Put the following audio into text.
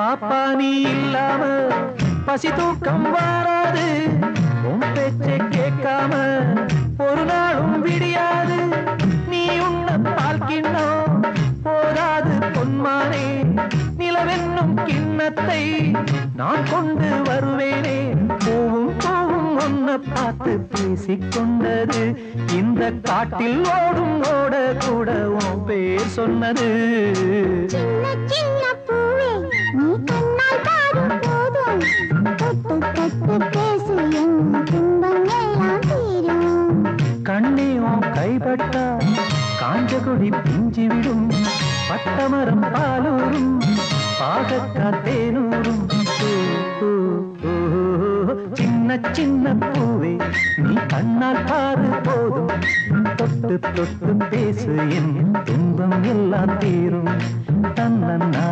பாப்பா நீ இல்லாம பசி தூக்கம் வராது. உன் பேச்சை கேட்காம ஒரு நாளும் விடியாது. நீ உன்ன பால் கிண்ணம் போதாது பொன்மானே. நிலவென்னும் கிண்ணத்தை நான் கொண்டு வருவேனே. பூவும் பூவும் ஒன்ன பார்த்து பேசிக்கொண்டது. இந்த காட்டில் ஓடும் ஓட கூட உன் பேர் சொன்னது. உன் கைப்பட்டா காஞ்ச கொடி பிஞ்சி விடும் பட்டமரம் பாலூரும் பாகக்கா தேனூரும் சின்ன சின்ன பூவே நீ கண்ணால் பாரு போதும். தொட்டு தொட்டு பேசு என் துன்பம் எல்லாம் தீரும். தன்னன்னா